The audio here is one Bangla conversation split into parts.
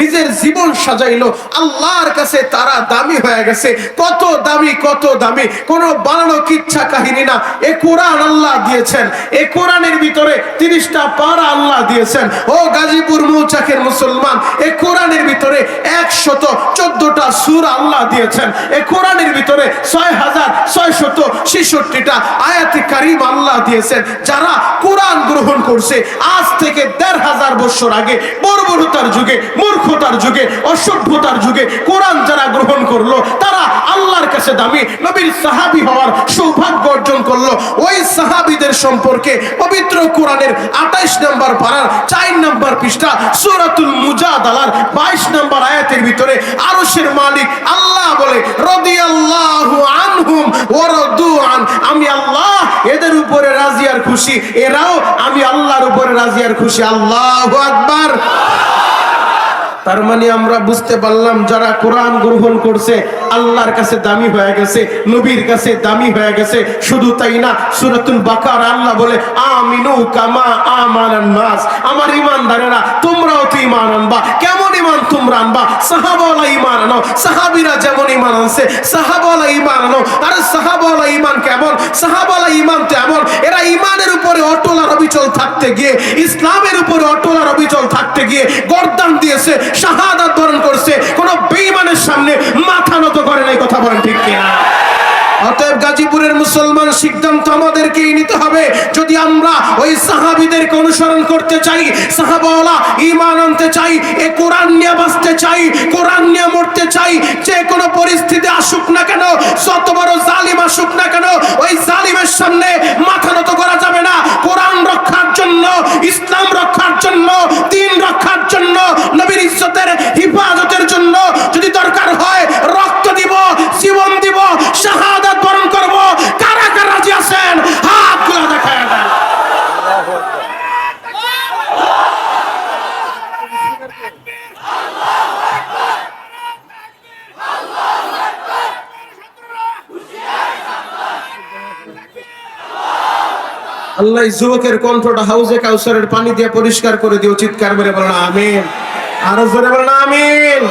নিজের জীবন সাজাইলো। আল্লাহর কাছে তারা দামি হয়ে গেছে। কত দামি কত দামি। কোন বানানো কিচ্ছা কাহিনী না। এ কোরআন আল্লাহ দিয়েছেন। এ কোরআনের ভিতরে তিরিশটা পারা আল্লাহ দিয়েছেন। ও গাজীপুর মৌচাকের মুসলমান, এ কোরআনের ভিতরে একশত চোদ্দটা সুর আল্লাহ দিয়েছেন। এ কোরআনের ভিতরে ছয় হাজার ছয় শত ছেষট্টিটা আয়াতি কারিম আল্লাহ দিয়েছেন। যারা কোরআন গ্রহণ করছে, আজ থেকে দেড় হাজার বছর আগে, বর্বরতার যুগে মূর্খতার যুগে, অসভ্যতার যুগে কোরআন যারা গ্রহণ করল, তারা আল্লাহর কাছে দামি, নবীর সাহাবি হওয়ার সৌভাগ্য অর্জন করল। ওই সাহাবিদের সম্পর্কে পবিত্র কোরআনের আঠাইশ নম্বর পাড়ার চার নম্বর পৃষ্ঠা, সুরাতুল মুজাদালার বাইশ নম্বর আয়াতের ভিতরে আরশের মালিক আল্লাহ বলে, রদিয়াল্লাহু আনহুম ওয়ারাদু আন আমি আল্লাহ, এদের উপরে রাজিয়ার খুশি, এরাও আমি আল্লাহর উপরে রাজিয়ার খুশি। আল্লাহু আকবার। তার মানে আমরা বুঝতে পারলাম যারা কোরআন গ্রহণ করছে, আল্লাহর কাছে দামি হয়ে গেছে, নবীর কাছে দামি হয়ে গেছে, শুধু তাই না, সুরাতুল বাকার আল্লাহ বলে, আমিনু কামা আমানান নাস। আমার ইমানদারেরা তোমরাও তো ইমান আনবা। কেমন ইমান তোমরা আনবা? সাহাবাওয়ালা ইমান আনো, সাহাবীরা যেমন ইমান আনছে, সাহাবাওয়ালা ইমান আনো। আর সাহাবাওয়ালা ইমান কেমন? সাহাবাওয়ালা ইমান তো এমন এরা ইমানের উপরে অটল আর অবিচল থাকতে গিয়ে, ইসলামের উপরে অটল আর অবিচল থাকতে গিয়ে গর্দান দিয়েছে। শাহাদাত বরণ করছে কোন বেঈমানের সামনে মাথা নত করে নাই কথা বলেন ঠিক কিনা অতএব গাজীপুরের মুসলমান সিদ্ধান্ত আমাদেরকেই নিতে হবে। যদি আমরা ওই সাহাবিদেরকে অনুসরণ করতে চাই, সাহাবাওয়ালা ইমান আনতে চাই, এ কোরআন নিয়ে বাঁচতে চাই, কোরআন নিয়ে মরতে চাই, যে কোনো পরিস্থিতি আসুক না কেন, যত বড় জালিম আসুক না কেন, ওই জালিমের সামনে মাথা নত করা যাবে না। কোরআন রক্ষার জন্য, ইসলাম রক্ষার জন্য, দিন রক্ষার জন্য, নবীর ইজ্জতের হিফাজতের জন্য যদি দরকার হয় রক্ত দিব জীবন দিব শাহাদাত বরণ করব কারা কারা রাজি আছেন হাতগুলা দেখায় দেন আল্লাহ যুবকের কণ্ঠটা হাউজে কাউসারের পানি দিয়ে পরিষ্কার করে দিও, চিৎকার মেরে বলেন, আমিন। আরও জোরে বলেন, আমিন।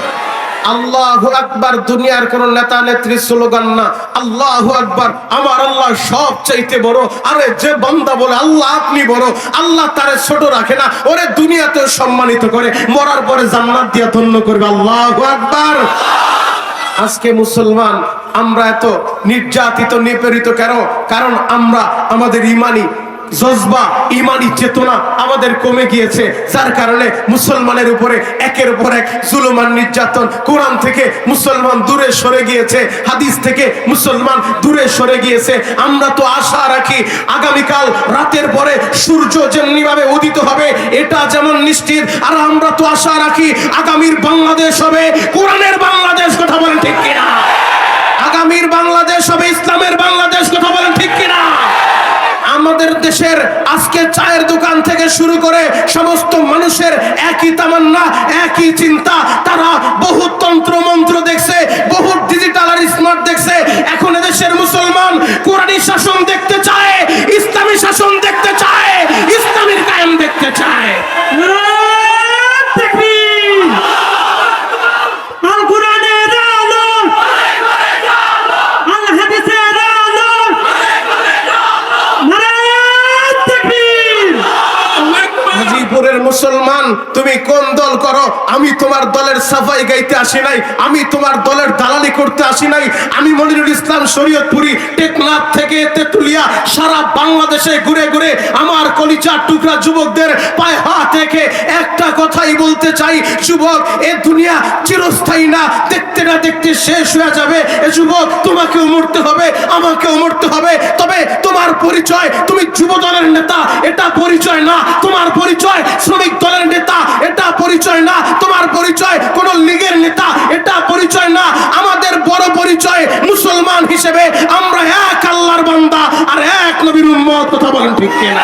আল্লাহু আকবার, দুনিয়ার কোন নেতা, নেত্রী, স্লোগান না। আল্লাহু আকবার, আমার আল্লাহ সব চাইতে বড়। আরে যে বান্দা বলে, আল্লাহ আপনি বড়, আল্লাহ তারে ছোট রাখে না, ওরে দুনিয়াতেও সম্মানিত করে। মরার পরে জান্নাত দিয়ে ধন্য করবে, আল্লাহু আকবার। আজকে মুসলমান, আমরা এত নির্যাতিত, নিপীড়িত কেন? কারণ আমরা, আমাদের ইমানি জজবা, ইমানি চেতনা আমাদের কমে গিয়েছে। যার কারণে মুসলমানের উপরে, একের উপর এক জুলুমান নির্যাতন কোরআন থেকে মুসলমান দূরে সরে গিয়েছে, হাদিস থেকে মুসলমান দূরে সরে গিয়েছে। আমরা তো আশা রাখি আগামীকাল রাতের পরে সূর্য যেমনি ভাবে উদিত হবে, এটা যেমন নিশ্চিত। আর আমরা তো আশা রাখি আগামীর বাংলাদেশ হবে কোরআনের বাংলাদেশ, কথা বলেন ঠিক কিনা? আগামীর বাংলাদেশ হবে ইসলামের বাংলাদেশ, কথা বলেন আমাদের দেশের আজকে চায়ের দোকান থেকে শুরু করে সমস্ত মানুষের একই তামান্না, একই চিন্তা, তারা বহু তন্ত্র মন্ত্র দেখছে বহু ডিজিটাল আর স্মার্ট দেখছে এখন এদেশের মুসলমান কোরআনী শাসন দেখতে চায় ইসলামী শাসন দেখতে চায় ইসলামীর কায়েম দেখতে চায় আল কোরআনের আলো আল হাদিসের আলো নারায়ণ তাকবীর গাজীপুরের মুসলমান তুমি কোন দল করো? আমি তোমার দলের সাফাই গাইতে আসি নাই। আমি তোমার দলের দালালি করতে আসি নাই। আমি মনিরুল ইসলাম শরীয়তপুরি টেকনাফ থেকে তেতুলিয়া সারা বাংলাদেশে ঘুরে ঘুরে আমার কলিচার টুকরা যুবকদের পায়ে হাত রেখে একটা কথাই বলতে চাই। যুবক, এ দুনিয়া চিরস্থায়ী না, দেখতে না দেখতে শেষ হয়ে যাবে। এ যুবক, তোমাকেও মরতে হবে, আমাকেও মরতে হবে। তবে তোমার পরিচয়, তুমি যুব দলের নেতা, এটা পরিচয় না। তোমার পরিচয় শ্রমিক দলের নেতা, এটা পরিচয় না। তোমার পরিচয় কোন লীগের নেতা, এটা পরিচয় না। আমাদের হিসেবে আমরা এক আল্লাহর বান্দা আর এক নবীর উম্মত কথা বলেন ঠিক কিনা?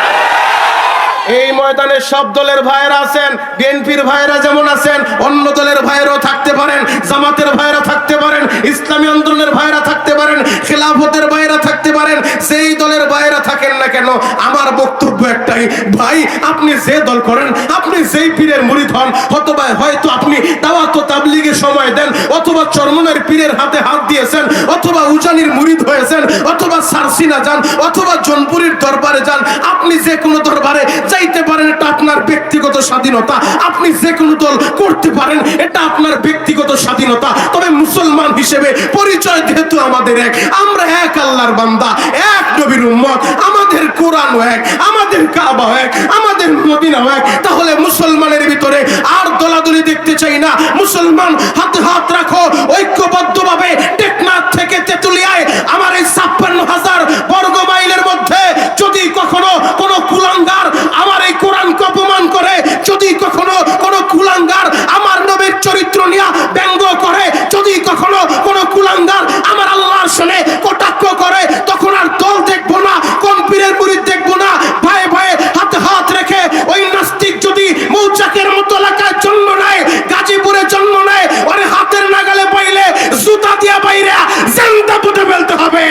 এই ময়দানে সব দলের ভাইয়েরা আছেন, বিএনপির ভাইয়েরা যেমন আছেন, অন্য দলের ভাইয়েরাও থাকতে পারেন, জামাতের ভাইয়েরা থাকতে পারেন, ইসলামী আন্দোলনের ভাইয়েরা থাকতে পারেন, খেলাফতের ভাইয়েরা থাকতে পারেন সেই দলের ভাইয়েরা থাকেন না কেন, আমার বক্তব্য একটাই, ভাই, আপনি যে দল করেন, আপনি যেই পীরের মুরিদ হন হতবা হয়তো আপনি দাওয়াত তাবলিগে সময় দেন, অথবা চরমনের পীরের হাতে হাত দিয়েছেন, অথবা উজানির মুরিদ হয়েছেন, অথবা সারসিনা যান, অথবা জনপুরীর দরবারে যান, আপনি যে কোনো দরবারে যাইতে পারেন, এটা আপনার ব্যক্তিগত স্বাধীনতা। আপনি যে কোনো দল করতে পারেন, এটা আপনার ব্যক্তিগত স্বাধীনতা। তবে মুসলমান হিসেবে পরিচয় যেহেতু আমাদের এক, আমরা এক আল্লাহর বান্দা, এক নবীর উম্মত, আমাদের কোরআন এক, আমাদের কাবা এক, আমাদের মদিনা এক। তাহলে মুসলমানের ভিতরে আর দলাদলি দেখতে চাই না। মুসলমান হাতে হাত রাখো, ঐক্যবদ্ধভাবে টেকনাথ থেকে তেতুলিয়ায় আমার এই ছাপ্পান্ন হাজার বর্গ মাইলের মধ্যে যদি কখনো কোনো কুলাঙ্গার আমার এই কোরআনকে অপমান করে যদি কখনো কোনো কুলাঙ্গার আমার নবীর চরিত্র নিয়ে ব্যঙ্গ করে যদি কখনো কোনো কুলাঙ্গার আমার আল্লাহর সনে কটাক্ষ করে তখন আর দল দেখব না কোন পীরের মুরিদ দেখব না ভয়ে ভয়ে হাতে হাত রেখে ওই নাস্তিক যদি মৌচাকের মতো এলাকায় জন্ম নেয় গাজীপুরে জন্ম নেয় ওরে হাতের নাগালে পাইলে জুতা দিয়া বাইরে জেন্দা পুঁতে ফেলতে হবে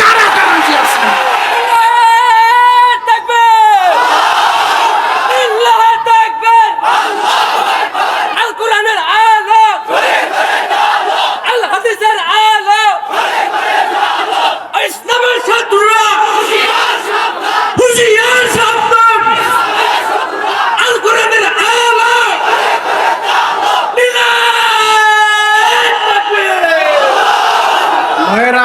কারা কারা রাজি আছে? তাকবীর আল্লাহ তাকবীর আল কোরআনের আলো আল হাদিসের আলো ইসলামের ছাত্ররা হুঁশিয়ার সাবধান আল কোরআনের আলো ভাইয়েরা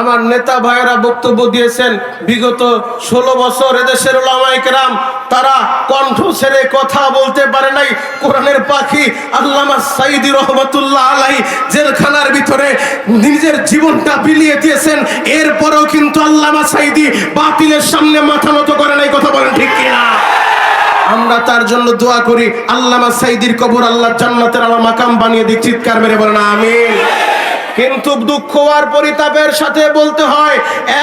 আমার নেতা ভাইয়েরা বক্তব্য দিয়েছেন, বিগত ষোলো বছর এদেশের ওলামাইকরাম তারা কণ্ঠ ছেড়ে কথা বলতে পারে নাই। কোরআনের পাখি আল্লামা সাইদি রহমতুল্লাহ আলাই জেলখানার ভিতরে নিজের জীবনটা বিলিয়ে দিয়েছেন। এরপরেও কিন্তু আল্লামা সাইদি বাতিলের সামনে মাথা মতো করে নাই, কথা বলেন ঠিক কিনা? আমরা তার জন্য দোয়া করি, আল্লামা সাইদির কবর আল্লাহ জান্নাতের আলা মাকাম বানিয়ে দিক, চিৎকার মেরে বলেন, আমিন। কিন্তু দুঃখ আর পরিতাপের সাথে বলতে হয়,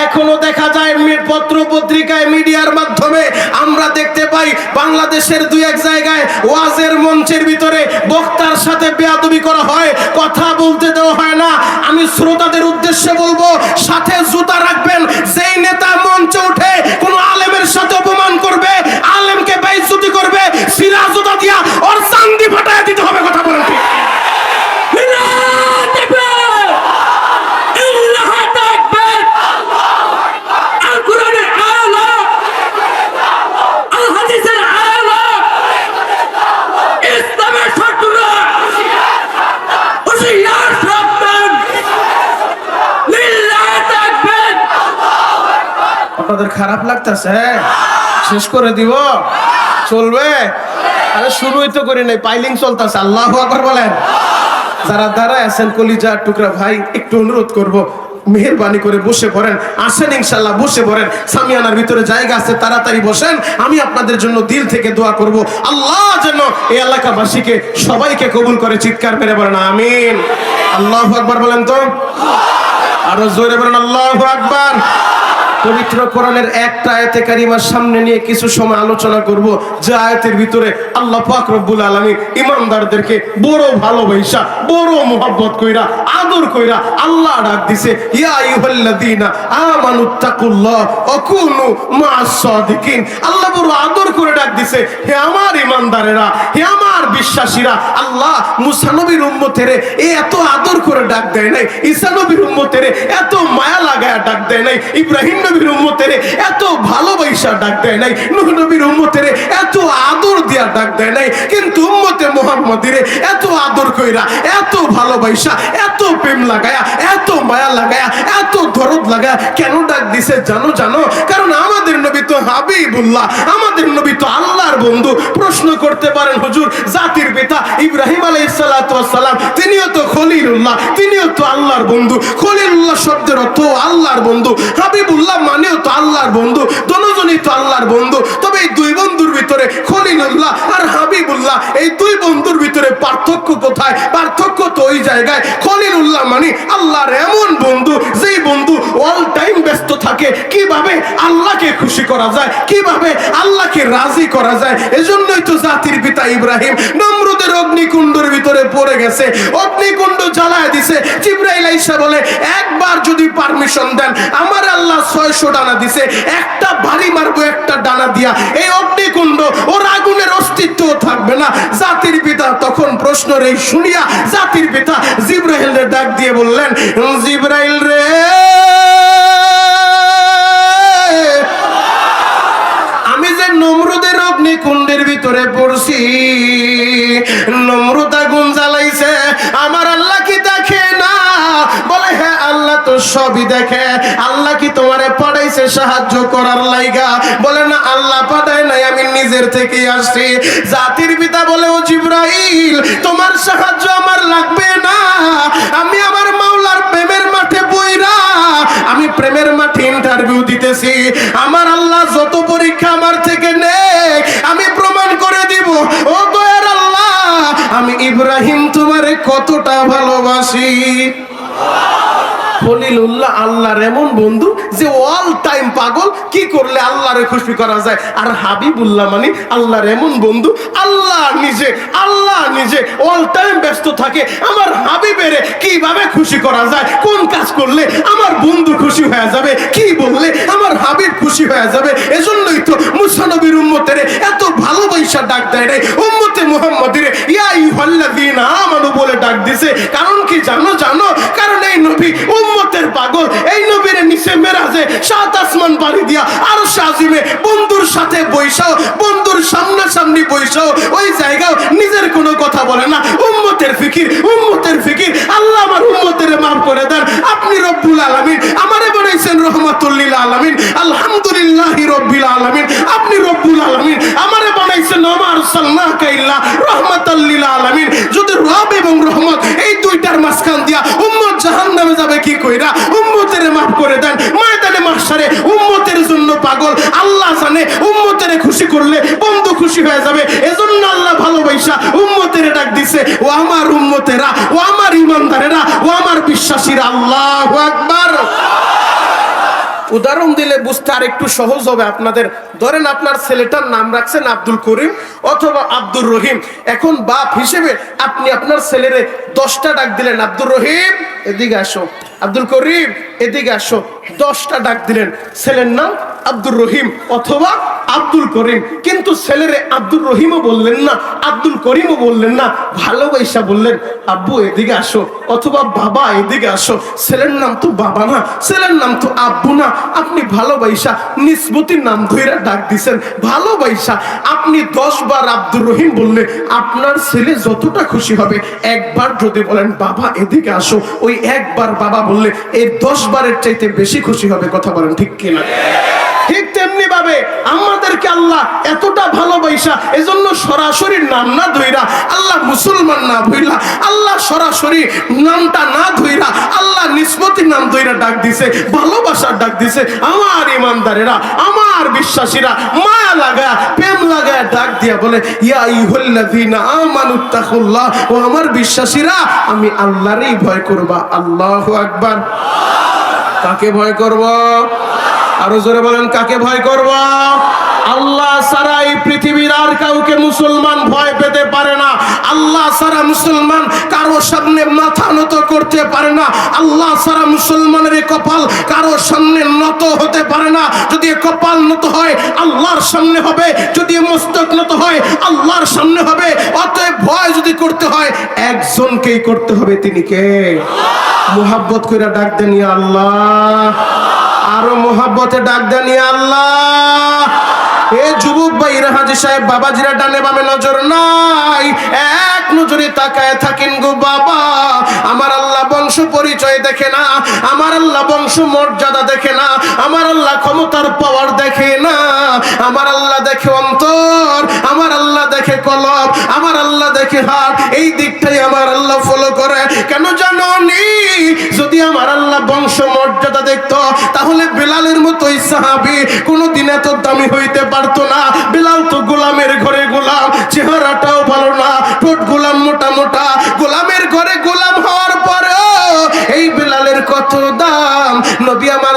এখনও দেখা যায় পত্র পত্রিকায়, মিডিয়ার মাধ্যমে আমরা দেখতে পাই বাংলাদেশের দুই এক জায়গায় ওয়াজের মঞ্চের ভিতরে বক্তার সাথে বেয়াদবি করা হয়, কথা বলতে দেওয়া হয় না। আমি শ্রোতাদের উদ্দেশ্যে বলব, সাথে জুতা রাখবেন, যেই নেতা মঞ্চে উঠে কোনো আলেমের সাথে অপমান করবে, আলেমকে বেইজ্জতি করবে সিরা জুতা দিয়া ওর চান্দি ফাটায় দিতে হবে কথা আপনাদের খারাপ লাগতেছে হ্যাঁ? শেষ করে দিব। চলবে? আরে শুরুই তো করি নাই, পাইলিং চলতেছে, আল্লাহ আকবার বলেন। যারা দাঁড়ায় আছেন কলিজার টুকরা, ভাই, একটু অনুরোধ করব, মেহরবানি করে বসে পড়েন, আসেন ইনশাল্লাহ, বসে পড়েন। সামিয়ানার ভিতরে জায়গা আছে, তাড়াতাড়ি বসেন। আমি আপনাদের জন্য দিল থেকে দোয়া করব। আল্লাহ যেন এই এলাকাবাসীকে সবাইকে কবুল করে, চিৎকার মেরে বলেন, আমিন। আল্লাহ আকবার বলেন তো। আরও জোরে বলেন, আল্লাহ আকবার। পবিত্র কোরআনের একটা আয়াতে কারিমার সামনে নিয়ে কিছু সময় আলোচনা করব। যে আয়াতের ভিতরে আল্লাহ পাক রব্বুল আলামিন ইমানদারদেরকে বড় ভালোবাসা, বড় মোহাব্বত কইরা, আদর কইরা আল্লাহ ডাক দিছে, ইয়া আইয়ুহাল্লাযীনা আমানুত্তাকুল্লাহ ওয়া কুনু মা'আস সাদিকিন। আল্লাহ বড় আদর করে ডাক দিছে, হে আমার ইমানদারেরা, হে আমার বিশ্বাসীরা, আল্লাহ মুসা নবীর উম্মতেরে এত আদর করে ডাক দেয় নাই, ঈসা নবীর উম্মতেরে এত মায়া লাগায় ডাক দেয় নাই, ইব্রাহিম নবীর উম্মতের এত ভালোবাসা ডাক দেয় নাই নূহ নবীর উম্মতের এত আদর দিয়া ডাক দেয় নাই, কিন্তু উম্মতে মোহাম্মদের এত আদর কইরা, এত ভালোবাসা, এত প্রেম লাগায়া, এত মায়া লাগায়া, এত দরদ লাগায়া কেন ডাক দিছে জানো জানো? হাবিবুল্লাহ, আমাদের নবী তো আল্লাহর বন্ধু। প্রশ্ন করতে পারেন, হুজুর, জাতির পিতা ইব্রাহিম আলাইহিস সালাতু ওয়াস সালাম তিনিও তো খলিলুল্লাহ, তিনিও তো আল্লাহর বন্ধু। খলিলুল্লাহ শব্দের অর্থ আল্লাহর বন্ধু, হাবিবুল্লাহ মানেও তো আল্লাহর বন্ধু দুজনই তো আল্লাহর বন্ধু। তবে এই দুই বন্ধুর ভিতরে খলিলুল্লাহ আর হাবিবুল্লাহ, এই দুই বন্ধুর ভিতরে পার্থক্য কোথায়? পার্থক্য তো ওই জায়গায়, খলিলুল্লাহ মানে আল্লাহর এমন বন্ধু, যেই বন্ধু অল টাইম ব্যস্ত থাকে। কীভাবে? আল্লাহকে খুশি করা যায়? কীভাবে আল্লাহকে রাজি করা যায়? এজন্যই তো জাতির পিতা ইব্রাহিম নমরুদের অগ্নিকুণ্ডের ভিতরে পড়ে গেছে। অগ্নিকুণ্ড জ্বালায় দিছে। জিব্রাইল আইসা বলে, একবার যদি পারমিশন দেন, আমার আল্লাহ ছয়শো ডানা দিছে। একটা বাড়ি মারবো, একটা ডানা দিয়া। এই অগ্নিকুণ্ড, ওর আগুনের অস্তিত্ব থাকবে না। জাতির পিতা তখন প্রশ্ন রে শুনিয়া জাতির পিতা জিব্রাইল রে ডাক দিয়ে বললেন, জিব্রাইল রে! অগ্নিকুণ্ডের ভিতরে পড়ছি। নমরুদ আগুন জ্বালাইছে। আমার আল্লাহ কি দেখে না? বলে হ্যাঁ আল্লাহ, তো সবই দেখে। আল্লাহ কি তোমারে পাঠাইছে সাহায্য করার লাইগা? বলে, না, আল্লাহ পাঠায় নাই, আমি নিজের থেকে আসছি। জাতির পিতা বলে, ও জিব্রাইল, তোমার সাহায্য আমার লাগবে না। আমি আমার মাওলার প্রেমের মাঠে বইরা, আমি প্রেমের মাঠে ইন্টারভিউ দিতেছি। আমার আল্লাহ যত পরীক্ষা আমার থেকে নেই ইব্রাহিম তোমারে কতটা ভালোবাসি। খলিলুল্লাহ আল্লাহর এমন বন্ধু যে অল টাইম পাগল, কি করলে আল্লাহরে খুশি করা যায়? আর হাবিবুল্লাহ মানে আল্লাহর এমন বন্ধু, আল্লাহ নিজে আল্লাহ নিজে অল টাইম ব্যস্ত থাকে। আমার হাবিবেরে কীভাবে খুশি করা যায়? কোন কাজ করলে আমার বন্ধু খুশি হয়ে যাবে? কি বললে আমার হাবিব খুশি হয়ে যাবে? এজন্যই তো মুসানবীর উম্মতের এত ভালোবাসা ডাক দেয় রে উম্মতে মুহাম্মাদিরে ইয়া ইউহাল্লাযীনা আমানু বলে ডাক দিছে। কারণ কি জানো জানো? কারণ এই নবী উম্মতের পাগল, এই নবীর নিচে মেরাজে সাত আসমান পাড়ি দিয়া আর সাজিমে বন্ধুর সাথে বৈশাও, বন্ধুর সামনাসামনি বৈশাও। ওই জায়গাও নিজের কোনো কথা বলে না। উম্মতের ফিকির উম্মতের ফিকির। আল্লাহ আমার উম্মতের মাফ করে দেন। আপনি রব্বুল আলামিন আমারে বানাইছেন রহমাতুল্লিল আলামিন। আলহামদুলিল্লাহ রব্বিল আলামিন। আপনি রব্বুল আলামিন আমারে বানাইছেন আমার সাল্লাকা ইল্লা রহমাতাল্লিল আলামিন। যদি রব এবং রহমত এই দুইটার মাঝখান দিয়া উম্মত জাহান্নামে যাবে কি কইরা? উম্মতের মাফ করে দেন। ময়দানে মাহশারে উম্মতের জন্য পাগল। আল্লাহ জানে উম্মতের খুশি করলে বন্ধু খুশি হয়ে যাবে। এজন্য আল্লাহ ভালোবাসা উম্মতের ডাক দিছে, ও আমার উম্মতেরা, ও আমার ইমানদারেরা, ও আমার বিশ্বাসীরা, আল্লাহ আকবার। উদাহরণ দিলে বুঝতে আর একটু সহজ হবে আপনাদের। ধরেন আপনার ছেলেটার নাম রাখছেন আব্দুল করিম অথবা আব্দুর রহিম। এখন বাপ হিসেবে আপনি আপনার ছেলেরে দশটা ডাক দিলেন, আব্দুর রহিম, এদিকে আসো। আব্দুল করিম, এদিকে আসো। দশটা ডাক দিলেন, ছেলের নাম আব্দুর রহিম অথবা আব্দুল করিম। কিন্তু ছেলেরে আব্দুর রহিমও বললেন না, আব্দুল করিমও বললেন না, ভালোবাসা বললেন, আব্বু, এদিকে আসো। অথবা, বাবা, এদিকে আসো। ছেলের নাম তো বাবা না, ছেলের নাম তো আব্বু না। আপনি ভালোবাসা নিসবতির নাম ধইরা ডাক দিছেন। ভালোবাসা, আপনি দশ বার আব্দুর রহিম বললে, আপনার ছেলে যতটা খুশি হবে, একবার যদি বলেন, বাবা, এদিকে আসো। ওই একবার বাবা বললে এই দশ বারের চাইতে বেশি খুশি হবে, কথা বলেন ঠিক কিনা? ঠিক তেমনি ভাবে আমাদেরকে আল্লাহ এতটা ভালোবাসা, এজন্য সরাসরি নাম না ধইরা, আল্লাহ মুসলমান না ধইরা, আল্লাহ সরাসরি নামটা না ধইরা, আল্লাহ নিসবতি নাম ধইরা ডাক দিছে ভালোবাসার ডাক দিছে। আমার ইমানদারেরা, আমার বিশ্বাসীরা মায়া লাগা প্রেম লাগা ডাক দিয়া বলে, ইয়া ইহুল্লাযীনা আমানুত্তাকুল্লাহ ও আমার বিশ্বাসীরা, আমি আল্লাহরই ভয় করবা। আল্লাহু আকবার। কাকে ভয় করব? আরও জোরে বলেন, কাকে ভয় করব? আল্লাহ সারা এই পৃথিবীর আর কাউকে মুসলমান ভয় পেতে পারে না। আল্লাহ সারা মুসলমান কারও সামনে মাথা নত করতে পারে না। আল্লাহ সারা মুসলমানের কপাল কারও সামনে নত হতে পারে না। যদি কপাল নত হয়, আল্লাহর সামনে হবে। যদি মস্তক নত হয়, আল্লাহর সামনে হবে। অতএব ভয় যদি করতে হয়, একজনকেই করতে হবে। তিনি কে? মোহাব্বত করে ডাক দেন আল্লাহ। আরও মোহাব্বতে ডাক দেন আল্লাহ। এ যুবক ভাই হাজি সাহেব, বাবাজিরা ডানে বামে নজর নাই। এক নজরে তাকায় থাকেন গো বাবা। আমার আল্লাহ বংশ পরিচয় দেখে না, আমার আল্লাহ বংশ মর্যাদা দেখে না, আমার আল্লাহ ক্ষমতার পাওয়ার দেখে না, আমার আল্লাহ দেখে অন্তর আমার আল্লাহ দেখে কলব, আমার আল্লাহ দেখে হাত, এই দিকটাই আমার আল্লাহ ফলো করে। কেন জানো নি? যদি আমার আল্লাহ বংশ মর্যাদা দেখতো, তাহলে বেলালের মতোই সাহাবি কোনোদিন এত দামি হইতে পারতো না। বেলাল তো গোলামের ঘরে গোলাম, চেহারাটাও ভালো না, ঠোঁট গোলাম মোটা মোটা। গোলামের ঘরে গোলাম হওয়ার পরেও এই বেলালের কত দাম? নবী আমার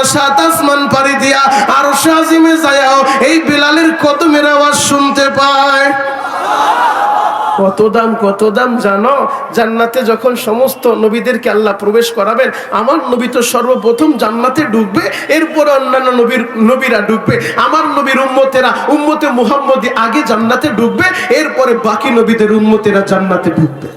কত দাম কত দাম জানো? জান্নাতে যখন সমস্ত নবীদেরকে আল্লাহ প্রবেশ করাবেন, আমার নবী তো সর্বপ্রথম জান্নাতে ঢুকবে এরপরে অন্যান্য নবীর, নবীরা ঢুকবে। আমার নবীর উম্মতেরা, উম্মতে মুহাম্মদী আগে জান্নাতে ঢুকবে, এরপরে বাকি নবীদের উম্মতেরা জান্নাতে ঢুকবে।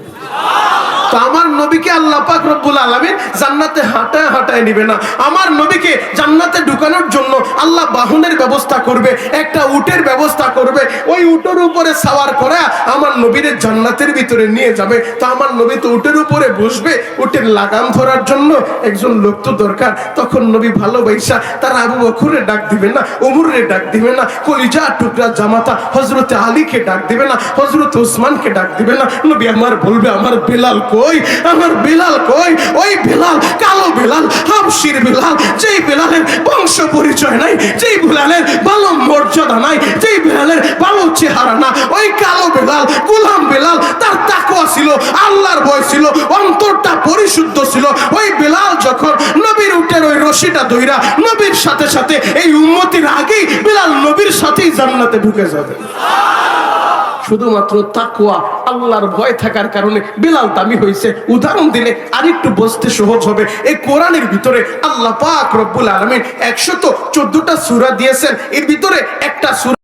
তো আমার নবীকে আল্লাহ পাক রব্বুল আলামিন জান্নাতে হাঁটায় হাঁটায় নিবে না। আমার নবীকে জান্নাতে ঢুকানোর জন্য আল্লাহ বাহনের ব্যবস্থা করবে, একটা উটের ব্যবস্থা করবে, ওই উটের উপরে সাওয়ার করে আমার নবীর জান্নাতের ভিতরে নিয়ে যাবে। তো আমার নবী তো উটের উপরে বসবে, উটের লাগাম ধরার জন্য একজন লোক তো দরকার। তখন নবী ভালোবাসা তার আবু বকরে ডাক দিবে না ওমরে ডাক দিবে না কলিজা টুকরা জামাতা হজরতে আলীকে ডাক দিবে না হজরত ওসমানকে ডাক দিবে না। নবী আমার বলবে, আমার বেলাল কই? আমার বেলাল কই? ওই বেলাল, কালো বেলাল হাবশির বেলাল, যেই বেলালের বংশ পরিচয় নাই, যেই বেলালের ভালো মর্যাদা নাই, যেই বেলালের ভালো চেহারা না, ওই কালো বেলাল, গোলাম বেলাল, তার তাকওয়া ছিল, আল্লাহর ভয় ছিল, অন্তরটা পরিশুদ্ধ ছিল। ওই বেলাল যখন নবীর উটের ওই রশিটা দইরা নবীর সাথে সাথে এই উম্মতির আগেই বেলাল নবীর সাথেই জান্নাতে ঢুকে যাবে। শুধুমাত্র তাকুয়া আল্লাহর ভয় থাকার কারণে বিলাল দামি হয়েছে উদাহরণ দিলে আরেকটু বসতে সহজ হবে। এই কোরআনের ভিতরে আল্লাহ পাক রব্বুল আলমিন একশত চোদ্দটা সুরা দিয়েছেন। এর ভিতরে একটা সূরা